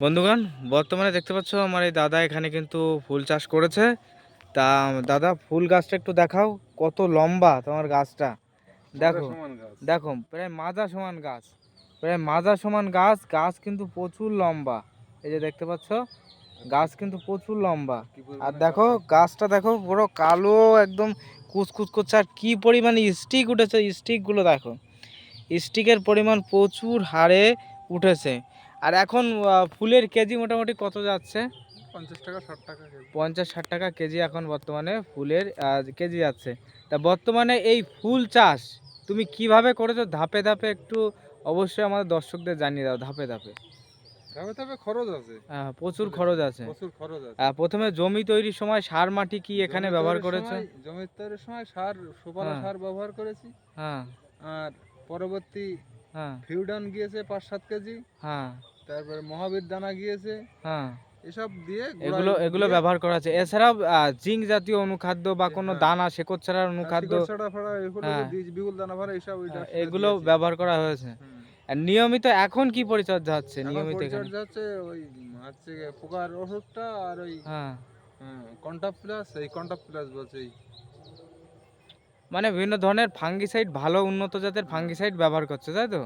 বন্ধুগণ বর্তমানে দেখতে পাচ্ছ আমার এই দাদা এখানে কিন্তু ফুল চাষ করেছে। তা দাদা ফুল গাছটা একটু দেখাও কত লম্বা তোমার গাছটা। দেখো দেখো প্রায় মাজা সমান গাছ। প্রায় মাজা সমান গাছ গাছ কিন্তু প্রচুর লম্বা। এই যে দেখতে পাচ্ছ গাছ কিন্তু প্রচুর লম্বা। আর দেখো গাছটা দেখো পুরো কালো একদম কুচকুচ করছে। আর কি পরিমাণে স্টিক উঠেছে স্টিকগুলো দেখো। স্টিকের পরিমাণ প্রচুর হারে উঠেছে। আর এখন ফুলের কেজি মোটামুটি কত যাচ্ছে? পঞ্চাশ টাকা ষাট টাকা পঞ্চাশ ষাট টাকা কেজি এখন বর্তমানে ফুলের কেজি যাচ্ছে। তা বর্তমানে এই ফুল চাষ তুমি কীভাবে করেছ? ধাপে ধাপে একটু অবশ্যই আমাদের দর্শকদের জানিয়ে দাও ধাপে ধাপে। তবে তবে খরচ আছে। আহ, প্রচুর খরচ আছে। প্রচুর খরচ আছে। প্রথমে জমি তৈরির সময় সার মাটি কি এখানে ব্যবহার করেছ? জমি তৈরির সময় সার হ্যাঁ। সার ব্যবহার করেছি। হ্যাঁ। আর পরবর্তী হ্যাঁ। ফিউডান গিয়েছে পাঁচ সাত কেজি। হ্যাঁ। তারপরে মহাবীর দানা গিয়েছে। হ্যাঁ। এসব দিয়ে এগুলো এগুলো ব্যবহার করা আছে। এছাড়াও জিঙ্ক জাতীয় অনুখাদ্য বা কোনো হ্যাঁ। দানা শেকড় ছাড়ার অনুখাদ্য। ফাড়া এগুলো হ্যাঁ। ব্যবহার করা হয়েছে। আর নিয়মিত এখন কি পরিচর্যা হচ্ছে নিয়মিত পরিচর্যা হচ্ছে ওই হচ্ছে পোকার ওষুধটা আর ওই হ্যাঁ। কন্টাপ প্লাস এই কন্টাপ প্লাস বলছে মানে বিভিন্ন ধরনের ফাঙ্গিসাইড ভালো উন্নত জাতের ফাঙ্গিসাইড ব্যবহার করছে তাই তো?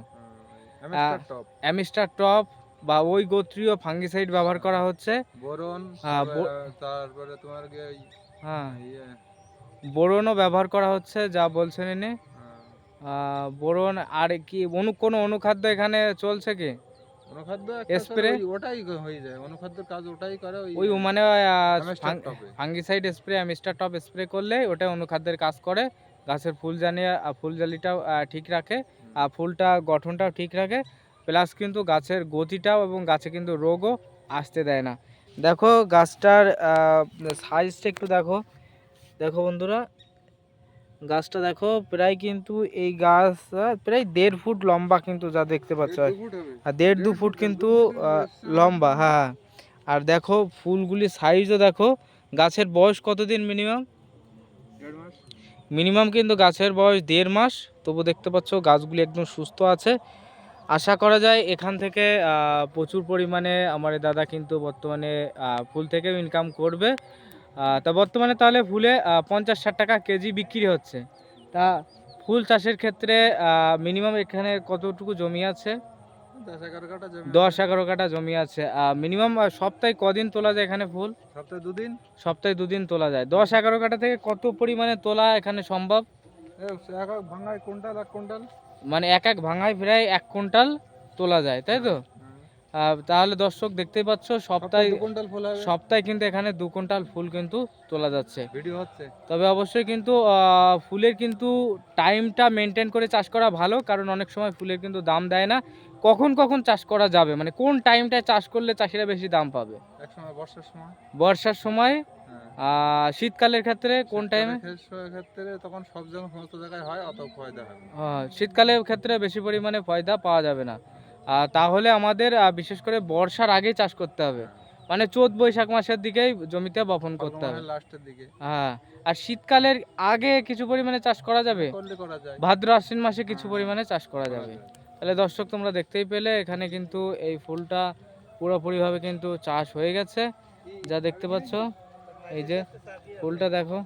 অ্যামিস্টার টপ বা ওই গোত্রীয় ফাঙ্গিসাইড ব্যবহার করা হচ্ছে। বোরন হ্যাঁ, তারপরে- তোমার হ্যাঁ। ইয়ে, বোরনও ব্যবহার করা হচ্ছে যা বলছেন এনে বোরন আর কি অনু কোনো অনুখাদ্য এখানে চলছে কি? অনুখাদ্য? ওই- ওটাই হয়ে যায় অনুখাদ্যের কাজ ওটাই করে ওই মানে fungicide spray Amistar top spray করলে ওটা অনুখাদ্যের কাজ করে। গাছের ফুল জানিয়ে ফুল জালিটাও ঠিক রাখে। আর ফুলটা গঠনটাও ঠিক রাখে। প্লাস কিন্তু গাছের গতিটাও এবং গাছে কিন্তু রোগও আসতে দেয় না। দেখো গাছটার সাইজটা একটু দেখো। দেখো বন্ধুরা গাছটা দেখো প্রায় কিন্তু এই গাছ প্রায় দেড় ফুট লম্বা কিন্তু যা দেখতে পাচ্ছ। আর দেড় দু ফুট কিন্তু লম্বা হ্যাঁ আর দেখো ফুলগুলি সাইজও দেখো। গাছের বয়স কতদিন মিনিমাম দেড় মাস। মিনিমাম কিন্তু গাছের বয়স দেড় মাস, তবু দেখতে পাচ্ছ গাছগুলি একদম সুস্থ আছে। আশা করা যায় এখান থেকে প্রচুর পরিমাণে আমার দাদা কিন্তু বর্তমানে ফুল থেকেও ইনকাম করবে। তা বর্তমানে তাহলে ফুলে পঞ্চাশ ষাট টাকা কেজি বিক্রি হচ্ছে। তা ফুল চাষের ক্ষেত্রে মিনিমাম এখানে কতটুকু জমি আছে? দশ এগারো কাটা জমি আছে। মিনিমাম সপ্তাহে কদিন তোলা যায় এখানে ফুল? সপ্তাহে দুদিন। সপ্তাহে দুদিন তোলা যায়। দশ এগারো কাটা থেকে কত পরিমাণে তোলা এখানে সম্ভব? এ, এক এক ভাঙায় কুইন্টাল এক কুইন্টাল। মানে এক এক ভাঙায় প্রায় এক কুইন্টাল তোলা যায় তাই তো? তাহলে দর্শক দেখতেই পাচ্ছ সপ্তাহে সপ্তাহে দু কুইন্টাল ফুল হবে। সপ্তাহে কিন্তু এখানে দু কুইন্টাল ফুল কিন্তু তোলা যাচ্ছে। ভিডিও হচ্ছে। তবে অবশ্যই কিন্তু ফুলের কিন্তু টাইমটা মেনটেন করে চাষ করা ভালো কারণ অনেক সময় ফুলের কিন্তু দাম দেয় না। কখন কখন চাষ করা যাবে? মানে কোন টাইমটায় চাষ করলে চাষিরা বেশি দাম পাবে? এক সময় বর্ষার সময়। বর্ষার সময় হ্যাঁ। শীতকালের ক্ষেত্রে কোন টাইমে? শীতকালের ক্ষেত্রে- তখন সব জায়গায় হয় অত ফায়দা হবে শীতকালের ক্ষেত্রে বেশি পরিমাণে ফয়দা পাওয়া যাবে না। তাহলে আমাদের বিশেষ করে বর্ষার আগেই চাষ করতে হবে। মানে চোদ্দ বৈশাখ মাসের দিকেই জমিতে বপন করতে হবে। লাস্টের দিকে। হ্যাঁ আর শীতকালের আগে কিছু পরিমাণে চাষ করা যাবে? ভাদ্র আশ্বিন মাসে কিছু পরিমাণে চাষ করা যাবে। তাহলে দর্শক তোমরা দেখতেই পেলে এখানে কিন্তু এই ফুলটা পুরোপুরিভাবে কিন্তু চাষ হয়ে গেছে। যা দেখতে পাচ্ছ এই যে ফুলটা দেখো।